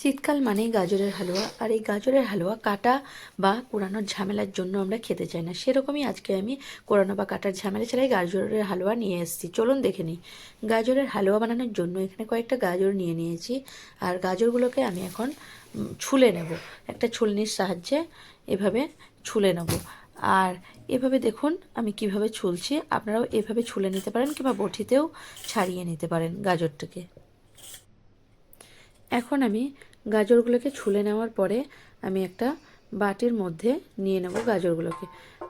শীতকাল মানেই গাজরের হালুয়া, আর এই গাজরের হালুয়া কাটা বা কোরানোর ঝামেলার জন্য আমরা খেতে চাই না। সেরকমই আজকে আমি কোরানো বা কাটার ঝামেলা ছাড়াই গাজরের হালুয়া নিয়ে এসেছি। চলুন দেখে নিই। গাজরের হালুয়া বানানোর জন্য এখানে কয়েকটা গাজর নিয়ে নিয়েছি, আর গাজরগুলোকে আমি এখন ছুলে নেব। একটা ছুলনির সাহায্যে এভাবে ছুলে নেব। আর এভাবে দেখুন আমি কীভাবে ছুলছি। আপনারাও এভাবে ছুলে নিতে পারেন কিংবা বটিতেও ছাড়িয়ে নিতে পারেন গাজরটাকে। এখন আমি গাজরগুলোকে ছুলে নেওয়ার পরে আমি একটা বাটির মধ্যে নিয়ে নেব গাজরগুলোকে।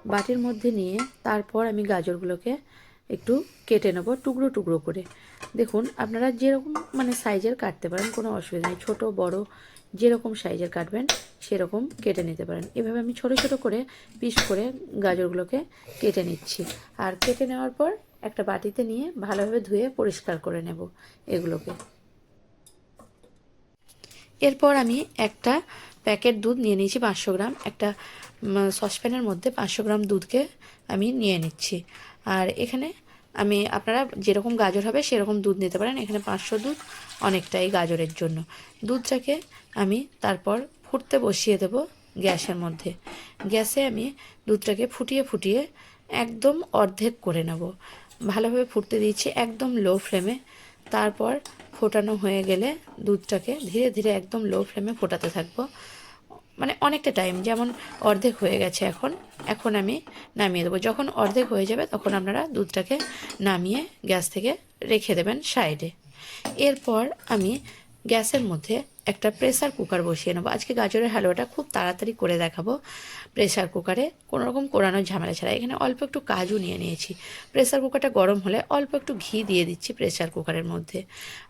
বাটির মধ্যে নিয়ে তারপর আমি গাজরগুলোকে একটু কেটে নেব টুকরো টুকরো করে। দেখুন, আপনারা যেরকম মানে সাইজের কাটতে পারেন, কোনো অসুবিধা নেই। ছোটো, বড়, যেরকম সাইজের কাটবেন, সেরকম কেটে নিতে পারেন। এভাবে আমি ছোট ছোট করে পিস করে গাজরগুলোকে কেটে নিচ্ছি। আর কেটে নেওয়ার পর একটা বাটিতে নিয়ে ভালোভাবে ধুয়ে পরিষ্কার করে নেব এগুলোকে। এরপর আমি একটা প্যাকেট দুধ নিয়ে নিয়েছি, পাঁচশো গ্রাম। একটা সসপ্যানের মধ্যে পাঁচশো গ্রাম দুধকে আমি নিয়ে নিচ্ছি। আর এখানে আমি, আপনারা যেরকম গাজর হবে সেরকম দুধ নিতে পারেন। এখানে পাঁচশো দুধ অনেকটাই গাজরের জন্য। দুধটাকে আমি তারপর ফুটতে বসিয়ে দেব গ্যাসের মধ্যে। গ্যাসে আমি দুধটাকে ফুটিয়ে ফুটিয়ে একদম অর্ধেক করে নেব। ভালোভাবে ফুটতে দিয়েছি একদম লো ফ্লেমে। তারপর ফোটানো হয়ে গেলে দুধটাকে ধীরে ধীরে একদম লো ফ্লেমে ফোটাতে থাকব। মানে অনেকটা টাইম যেমন অর্ধেক হয়ে গেছে এখন এখন আমি নামিয়ে দেবো। যখন অর্ধেক হয়ে যাবে তখন আপনারা দুধটাকে নামিয়ে গ্যাস থেকে রেখে দেবেন সাইডে। এরপর আমি গ্যাসের মধ্যে একটা প্রেসার কুকার বসিয়ে নেব। আজকে গাজরের হালুয়াটা খুব তাড়াতাড়ি করে দেখাবো প্রেসার কুকারে কোনো রকম কোরানোর ঝামেলা ছাড়া। এখানে অল্প একটু কাজু নিয়ে নিয়েছি। প্রেসার কুকারটা গরম হলে অল্প একটু ঘি দিয়ে দিচ্ছি প্রেসার কুকারের মধ্যে।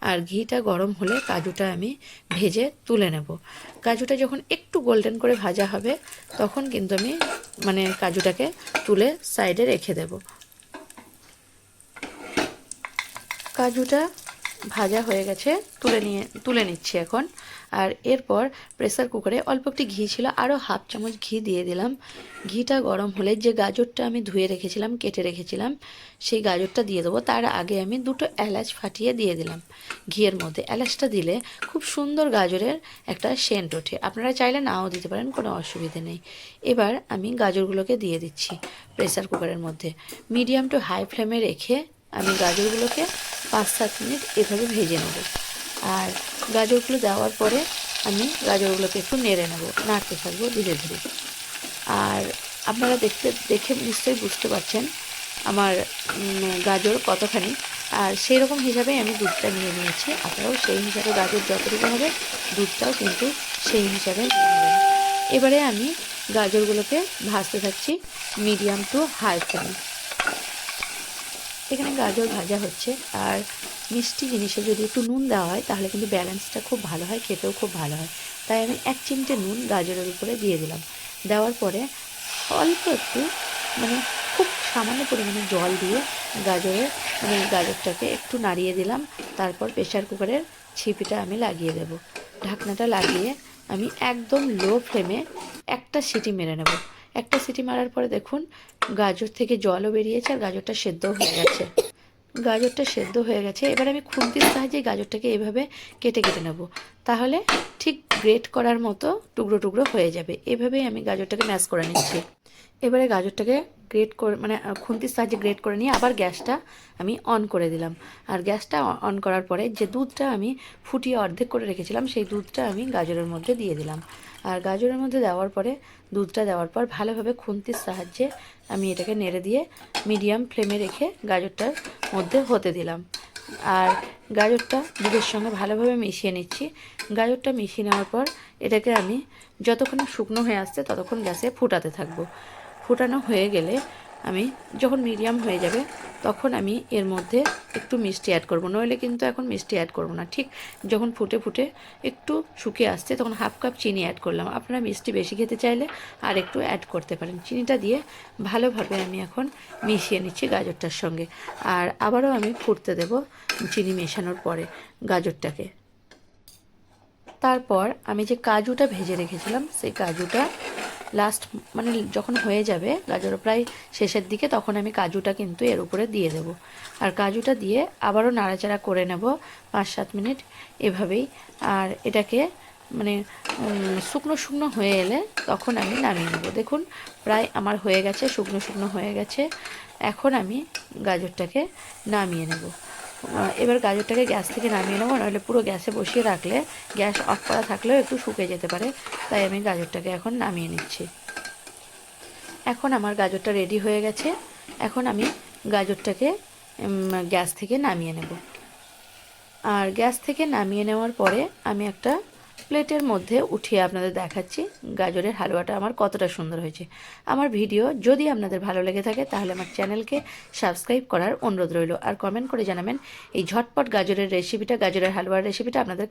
আর ঘিটা গরম হলে কাজুটা আমি ভেজে তুলে নেব। কাজুটা যখন একটু গোল্ডেন করে ভাজা হবে, তখন কিন্তু আমি মানে কাজুটাকে তুলে সাইডে রেখে দেব। কাজুটা ভাজা হয়ে গেছে, তুলে নিয়ে, তুলে নিচ্ছি এখন। আর এরপর প্রেসার কুকারে অল্প একটু ঘি ছিল আরও হাফ চামচ ঘি দিয়ে দিলাম। ঘিটা গরম হলে যে গাজরটা আমি ধুয়ে রেখেছিলাম, কেটে রেখেছিলাম, সেই গাজরটা দিয়ে দেবো। তার আগে আমি দুটো এলাচ ফাটিয়ে দিয়ে দিলাম ঘিয়ের মধ্যে। এলাচটা দিলে খুব সুন্দর গাজরের একটা সেন্ট ওঠে। আপনারা চাইলে নাও দিতে পারেন, কোনো অসুবিধে নেই। এবার আমি গাজরগুলোকে দিয়ে দিচ্ছি প্রেসার কুকারের মধ্যে। মিডিয়াম টু হাই ফ্লেমে রেখে আমি গাজরগুলোকে পাঁচ সাত মিনিট এভাবে ভেজে নেব। আর গাজরগুলো দেওয়ার পরে আমি গাজরগুলোকে একটু নেড়ে নেব, নাড়তে থাকব ধীরে ধীরে। আর আপনারা দেখতে, দেখে নিশ্চয়ই বুঝতে পারছেন আমার গাজর কতখানি। আর সেই রকম হিসাবে আমি দুধটা নিয়ে নিয়েছি। আপনারাও সেই হিসাবে গাজর যতটুকু হবে, দুধটাও কিন্তু সেই হিসাবে নেবেন। এবারে আমি গাজরগুলোকে ভাজতে থাকছি মিডিয়াম টু হাই ফ্লেমে। এখানে গাজর ভাজা হচ্ছে। আর মিষ্টি জিনিসে যদি একটু নুন দেওয়া হয়, তাহলে কিন্তু ব্যালেন্সটা খুব ভালো হয়, খেতেও খুব ভালো হয়। তাই আমি এক চিমটে নুন গাজরের উপরে দিয়ে দিলাম। দেওয়ার পরে অল্প একটু মানে খুব সামান্য পরিমাণে জল দিয়ে গাজরের মানে গাজরটাকে একটু নাড়িয়ে দিলাম। তারপর প্রেশার কুকারের ছিপিটা আমি লাগিয়ে দেব। ঢাকনাটা লাগিয়ে আমি একদম লো ফ্লেমে একটা সিটি মেরে নেব। একটা সিটি মারার পরে দেখুন, গাজর থেকে জলও বেরিয়েছে আর গাজরটা সেদ্ধও হয়ে গেছে। গাজরটা সেদ্ধ হয়ে গেছে। এবার আমি খুন্তির সাহায্যে গাজরটাকে এভাবে কেটে কেটে নেব। তাহলে ঠিক গ্রেট করার মতো টুকরো টুকরো হয়ে যাবে। এভাবেই আমি গাজরটাকে ম্যাশ করে নিচ্ছি। এবারে গাজরটাকে গ্রেট করে মানে খুন্তির সাহায্যে গ্রেট করে নিয়ে আবার গ্যাসটা আমি অন করে দিলাম। আর গ্যাসটা অন করার পরে যে দুধটা আমি ফুটিয়ে অর্ধেক করে রেখেছিলাম, সেই দুধটা আমি গাজরের মধ্যে দিয়ে দিলাম। আর গাজরের মধ্যে দেওয়ার পরে দুধটা দেওয়ার পর ভালোভাবে খুন্তির সাহায্যে আমি এটাকে নেড়ে দিয়ে মিডিয়াম ফ্লেমে রেখে গাজরটার মধ্যে হতে দিলাম। আর গাজরটা দুধের সঙ্গে ভালোভাবে মিশিয়ে নিচ্ছি। গাজরটা মিশিয়ে নেওয়ার পর এটাকে আমি যতক্ষণ শুকনো হয়ে আসছে ততক্ষণ গ্যাসে ফুটাতে থাকব। ফুটানো হয়ে গেলে আমি যখন মিডিয়াম হয়ে যাবে, তখন আমি এর মধ্যে একটু মিষ্টি অ্যাড করব। নইলে কিন্তু এখন মিষ্টি অ্যাড করব না। ঠিক যখন ফুটে ফুটে একটু শুকিয়ে আসছে, তখন হাফ কাপ চিনি অ্যাড করলাম। আপনারা মিষ্টি বেশি খেতে চাইলে আর একটু অ্যাড করতে পারেন। চিনিটা দিয়ে ভালোভাবে আমি এখন মিশিয়ে নিচ্ছি গাজরটার সঙ্গে। আর আবারও আমি ফুটতে দেব চিনি মেশানোর পরে গাজরটাকে। তারপর আমি যে কাজুটা ভেজে রেখেছিলাম, সেই কাজুটা লাস্ট মানে যখন হয়ে যাবে গাজর প্রায় শেষের দিকে, তখন আমি কাজুটা কিন্তু এর উপরে দিয়ে দেব। আর কাজুটা দিয়ে আবারও নাড়াচাড়া করে নেব পাঁচ সাত মিনিট এভাবেই। আর এটাকে মানে শুকনো শুকনো হয়ে এলে তখন আমি নামিয়ে নেব। দেখুন, প্রায় আমার হয়ে গেছে, শুকনো শুকনো হয়ে গেছে। এখন আমি গাজরটাকে নামিয়ে নেব। এবার গাজরটাকে গ্যাস থেকে নামিয়ে নেব, নাহলে পুরো গ্যাসে বসিয়ে রাখলে গ্যাস অফ করা থাকলেও একটু শুকে যেতে পারে। তাই আমি গাজরটাকে এখন নামিয়ে নিচ্ছি। এখন আমার গাজরটা রেডি হয়ে গেছে। এখন আমি গাজরটাকে গ্যাস থেকে নামিয়ে নেব। আর গ্যাস থেকে নামিয়ে নেওয়ার পরে আমি একটা প্লেটের মধ্যে উঠিয়ে আপনাদের দেখাচ্ছি, গাজরের হালুয়াটা আমার কতটা সুন্দর হয়েছে। আমার ভিডিও যদি আপনাদের ভালো লেগে থাকে, তাহলে আমার চ্যানেলকে সাবস্ক্রাইব করার অনুরোধ রইল। আর কমেন্ট করে জানাবেন, এই ঝটপট গাজরের রেসিপিটা গাজরের হালুয়ার রেসিপিটা আপনাদের